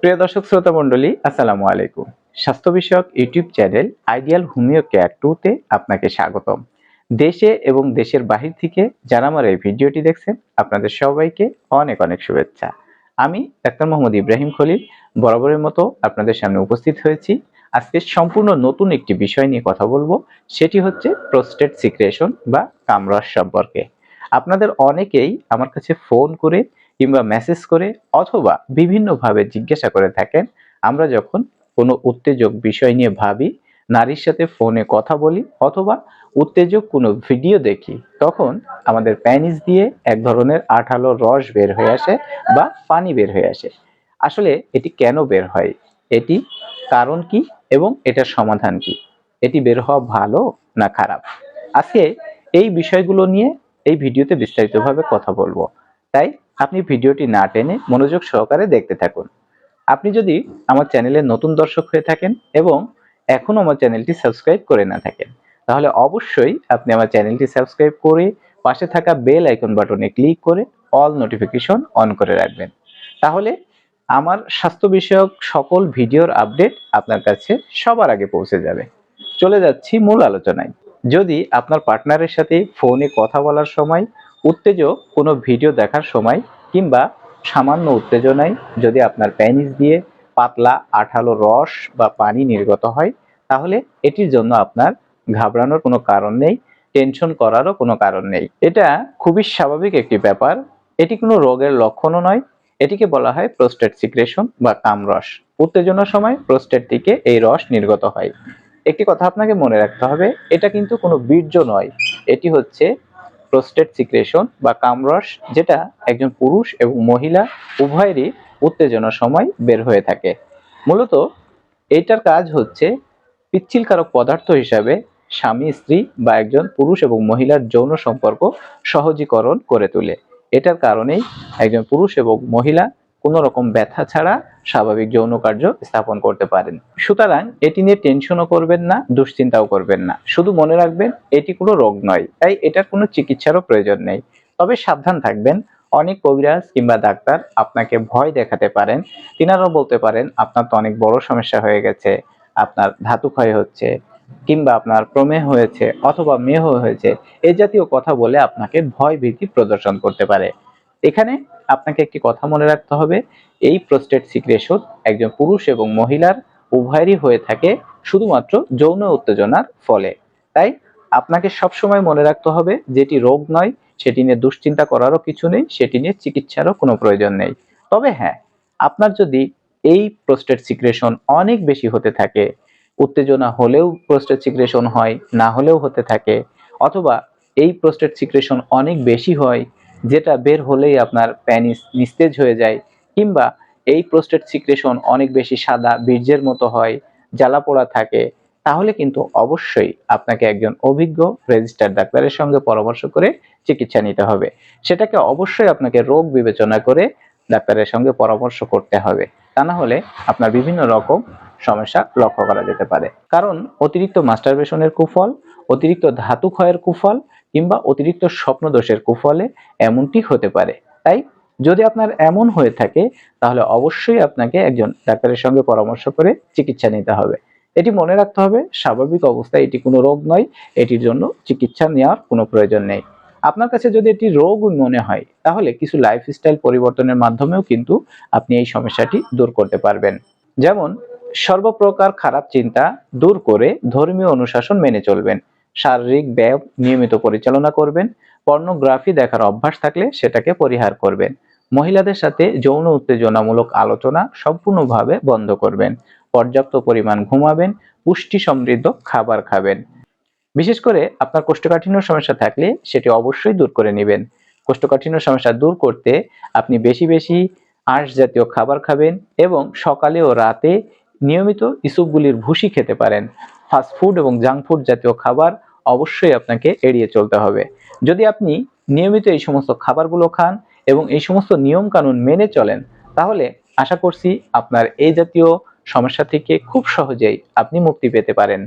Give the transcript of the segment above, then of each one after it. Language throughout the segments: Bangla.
প্রিয় দর্শক, শ্রোতা মণ্ডলী, আসসালামু আলাইকুম। স্বাস্থ্য বিষয়ক YouTube channel Ideal Homeo Care টুতে আপনাকে স্বাগতম। দেশে এবং দেশের বাহির থেকে যারা আমার এই ভিডিওটি দেখছেন, আপনাদের সবাইকে অনেক অনেক শুভেচ্ছা। আমি ডাক্তার মোহাম্মদ ইব্রাহিম খলিল, বরাবরের মতো আপনাদের সামনে উপস্থিত হয়েছি। আজকে সম্পূর্ণ নতুন একটি বিষয় নিয়ে কথা বলব, সেটি হচ্ছে প্রোস্টেট সিক্রেশন বা কামরস সম্পর্কে। আপনাদের অনেকেই আমার কাছে ফোন করে কিংবা মেসেজ করে অথবা বিভিন্নভাবে জিজ্ঞাসা করে থাকেন, আমরা যখন কোনো উত্তেজক বিষয় নিয়ে ভাবি, নারীর সাথে ফোনে কথা বলি অথবা উত্তেজক কোনো ভিডিও দেখি, তখন আমাদের প্যানিস দিয়ে এক ধরনের আঠালো রস বের হয়ে আসে বা পানি বের হয়ে আসে। আসলে এটি কেন বের হয়? এটি কারণ কি এবং এটার সমাধান কি? এটি বের হওয়া ভালো না খারাপ? আজকে এই বিষয়গুলো নিয়ে এই ভিডিওতে বিস্তারিতভাবে কথা বলব। তাই আপনি ভিডিওটি না টেনে মনোযোগ সহকারে দেখতে থাকুন। আপনি যদি আমার চ্যানেলের নতুন দর্শক হয়ে থাকেন এবং এখনও আমার চ্যানেলটি সাবস্ক্রাইব করে না থাকেন, তাহলে অবশ্যই আপনি আমার চ্যানেলটি সাবস্ক্রাইব করে পাশে থাকা বেল আইকন বাটনে ক্লিক করে অল নোটিফিকেশন অন করে রাখবেন। তাহলে আমার স্বাস্থ্য বিষয়ক সকল ভিডিওর আপডেট আপনার কাছে সবার আগে পৌঁছে যাবে। চলে যাচ্ছি মূল আলোচনায়। যদি আপনার পার্টনারের সাথে ফোনে কথা বলার সময় উত্তেজক কোনো ভিডিও দেখার সময় কিংবা সামান্য উত্তেজনায় যদি আপনার প্যানিস দিয়ে পাতলা আঠালো রস বা পানি নির্গত হয়, তাহলে এটির জন্য আপনার ঘাবড়ানোর কোনো কারণ নেই, টেনশন করারও কোনো কারণ নেই। এটা খুবই স্বাভাবিক একটি ব্যাপার। এটি কোনো রোগের লক্ষণও নয়। এটিকে বলা হয় প্রোস্টেট সিক্রেশন বা কামরস। উত্তেজনার সময় প্রোস্টেট থেকে এই রস নির্গত হয়। একটি কথা আপনাকে মনে রাখতে হবে, এটা কিন্তু কোনো বীর্য নয়। এটি হচ্ছে প্রোস্টেট সিক্রেশন বা কামরস, যেটা একজন পুরুষ এবং মহিলা উভয়েরই উত্তেজনার সময় বের হয়ে থাকে। মূলত এইটার কাজ হচ্ছে পিচ্ছিলকারক পদার্থ হিসাবে স্বামী, স্ত্রী বা একজন পুরুষ এবং মহিলার যৌন সম্পর্ক সহজীকরণ করে তোলে। এটার কারণেই একজন পুরুষ এবং মহিলা কোনো রকম ব্যথা ছাড়া স্বাভাবিক যৌন কার্য স্থাপন করতে পারেন। সুতরাং এটি নিয়ে টেনশনও করবেন না, দুশ্চিন্তাও করবেন না। শুধু মনে রাখবেন, এটি কোনো রোগ নয়, তাই এটার কোনো চিকিৎসারও প্রয়োজন নেই। তবে সাবধান থাকবেন, অনেক কবিরাজ কিংবা ডাক্তার আপনাকে ভয় দেখাতে পারেন, তিনারাও বলতে পারেন, আপনার তো অনেক বড় সমস্যা হয়ে গেছে, আপনার ধাতু ক্ষয় হচ্ছে, কিংবা আপনার প্রমেহ হয়েছে অথবা মেহ হয়েছে। এই জাতীয় কথা বলে আপনাকে ভয় ভীতি প্রদর্শন করতে পারে। এখানে আপনাকে একটি কথা মনে রাখতে হবে, এই প্রোস্টেট সিক্রেশন একজন পুরুষ এবং মহিলার উভয়েরই হয়ে থাকে শুধুমাত্র যৌন উত্তেজনার ফলে। তাই আপনাকে সবসময় মনে রাখতে হবে, যেটি রোগ নয়, সেটি নিয়ে দুশ্চিন্তা করারও কিছু নেই, সেটি নিয়ে চিকিৎসারও কোনো প্রয়োজন নেই। তবে হ্যাঁ আপনার যদি এই প্রোস্টেট সিক্রেশন অনেক বেশি হতে থাকে, উত্তেজনা হলেও প্রোস্টেট সিক্রেশন হয়, না হলেও হতে থাকে, অথবা এই প্রোস্টেট সিক্রেশন অনেক বেশি হয় যেটা বের হলেই আপনার প্যানিস নিস্তেজ হয়ে যায়, কিংবা এই প্রোস্টেট সিক্রেশন অনেক বেশি সাদা বীর্যের মতো হয়, জ্বালা পোড়া থাকে, তাহলে কিন্তু অবশ্যই আপনাকে একজন অভিজ্ঞ রেজিস্টার ডাক্তারের সঙ্গে পরামর্শ করে চিকিৎসা নিতে হবে। সেটাকে অবশ্যই আপনাকে রোগ বিবেচনা করে ডাক্তারের সঙ্গে পরামর্শ করতে হবে। তা না হলে আপনার বিভিন্ন রকম সমস্যা লক্ষ্য করা যেতে পারে। কারণ অতিরিক্ত মাস্টারবেশনের কুফল, অতিরিক্ত ধাতু ক্ষয়ের কুফল কিংবা অতিরিক্ত স্বপ্নদোষের কুফলে এমনটি হতে পারে। তাই যদি আপনার এমন হয়ে থাকে, তাহলে অবশ্যই আপনাকে একজন ডাক্তারের সঙ্গে পরামর্শ করে চিকিৎসা নিতে হবে। এটি মনে রাখতে হবে, স্বাভাবিক অবস্থায় এটি কোনো রোগ নয়, এটির জন্য চিকিৎসা নেওয়ার কোনো প্রয়োজন নেই। আপনার কাছে যদি এটি রোগ মনে হয়, তাহলে কিছু লাইফস্টাইল পরিবর্তনের মাধ্যমেও কিন্তু আপনি এই সমস্যাটি দূর করতে পারবেন। যেমন সর্বপ্রকার খারাপ চিন্তা দূর করে ধর্মীয় অনুশাসন মেনে চলবেন। শারীরিক ব্যায়াম নিয়মিত পরিচালনা করবেন। পর্নোগ্রাফি দেখার অভ্যাস থাকলে সেটাকে পরিহার করবেন। মহিলাদের সাথে যৌন উত্তেজনামূলক আলোচনা সম্পূর্ণভাবে বন্ধ করবেন। পর্যাপ্ত পরিমাণ ঘুমাবেন, পুষ্টি সমৃদ্ধ খাবার খাবেন। বিশেষ করে আপনার কোষ্ঠকাঠিন্য সমস্যা থাকলে সেটি অবশ্যই দূর করে নেবেন। কোষ্ঠকাঠিন্য সমস্যা দূর করতে আপনি বেশি বেশি আঁশ জাতীয় খাবার খাবেন এবং সকালে ও রাতে নিয়মিত ইসুপগুলির ভুসি খেতে পারেন। ফাস্ট ফুড এবং জাঙ্ক ফুড জাতীয় খাবার অবশ্যই আপনাকে এড়িয়ে চলতে হবে। যদি আপনি নিয়মিত এই সমস্ত খাবারগুলো খান এবং এই সমস্ত নিয়ম কানুন মেনে চলেন, তাহলে আশা করছি আপনার এই জাতীয় সমস্যা থেকে খুব সহজেই আপনি মুক্তি পেতে পারেন।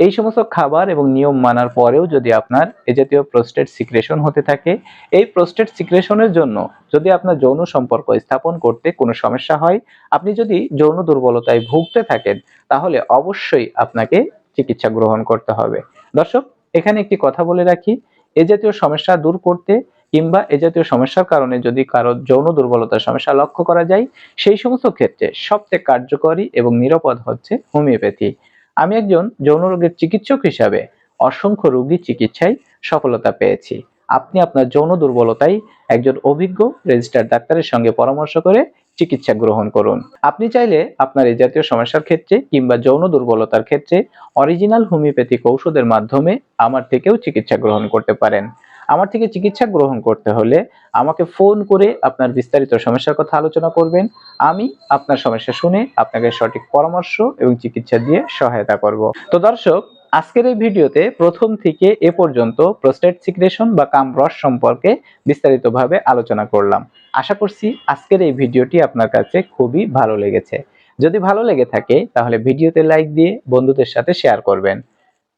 এই সমস্ত খাবার এবং নিয়ম মানার পরেও যদি আপনার এ জাতীয় প্রোস্টেট সিক্রেশন হতে থাকে, এই প্রোস্টেট সিক্রেশনের জন্য যদি আপনার যৌন সম্পর্ক স্থাপন করতে কোনো সমস্যা হয়, আপনি যদি যৌন দুর্বলতায় ভুগতে থাকেন, তাহলে অবশ্যই আপনাকে চিকিৎসা গ্রহণ করতে হবে। দর্শক, এখানে একটি কথা বলে রাখি, এ জাতীয় সমস্যা দূর করতে কিংবা এ জাতীয় সমস্যার কারণে যদি কারও যৌন দুর্বলতার সমস্যা লক্ষ্য করা যায়, সেই সমস্ত ক্ষেত্রে সবচেয়ে কার্যকরী এবং নিরাপদ হচ্ছে হোমিওপ্যাথি। আমি একজন যৌন রোগের চিকিৎসক হিসাবে অসংখ্য রোগী চিকিৎসায় সফলতা পেয়েছি। আপনি আপনার যৌন দুর্বলতায় একজন অভিজ্ঞ রেজিস্টার ডাক্তারের সঙ্গে পরামর্শ করে চিকিৎসা গ্রহণ করুন। আপনি চাইলে আপনার এই জাতীয় সমস্যার ক্ষেত্রে কিংবা যৌন দুর্বলতার ক্ষেত্রে অরিজিনাল হোমিওপ্যাথিক ঔষধের মাধ্যমে আমার থেকেও চিকিৎসা গ্রহণ করতে পারেন। আমার থেকে চিকিৎসা গ্রহণ করতে হলে আমাকে ফোন করে আপনার বিস্তারিত সমস্যার কথা আলোচনা করবেন। আমি আপনার সমস্যা শুনে আপনাকে সঠিক পরামর্শ এবং চিকিৎসা দিয়ে সহায়তা করব। তো দর্শক, আজকের এই ভিডিওতে প্রথম থেকে এ পর্যন্ত প্রোস্টেট সিক্রেশন বা কামরস সম্পর্কে বিস্তারিতভাবে আলোচনা করলাম। আশা করছি আজকের এই ভিডিওটি আপনার কাছে খুবই ভালো লেগেছে। যদি ভালো লেগে থাকে, তাহলে ভিডিওতে লাইক দিয়ে বন্ধুদের সাথে শেয়ার করবেন।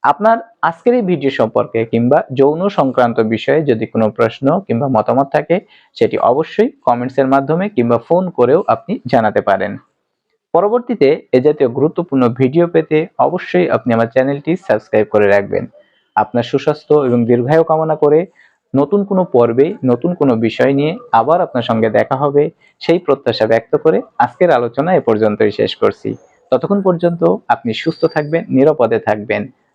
আপনার আজকের এই ভিডিও সম্পর্কে কিংবা যৌন সংক্রান্ত বিষয়ে যদি কোনো প্রশ্ন কিংবা মতামত থাকে, সেটি অবশ্যই কমেন্টসের মাধ্যমে কিংবা ফোন করেও আপনি জানাতে পারেন। পরবর্তীতে এ জাতীয় গুরুত্বপূর্ণ ভিডিও পেতে অবশ্যই আপনি আমার চ্যানেলটি সাবস্ক্রাইব করে রাখবেন। আপনার সুস্বাস্থ্য এবং দীর্ঘায়ু কামনা করে নতুন কোনো পর্বে, নতুন কোনো বিষয় নিয়ে আবার আপনার সঙ্গে দেখা হবে। সেই প্রত্যাশা ব্যক্ত করে আজকের আলোচনা এ পর্যন্তই শেষ করছি। ততক্ষণ পর্যন্ত আপনি সুস্থ থাকবেন, নিরাপদে থাকবেন।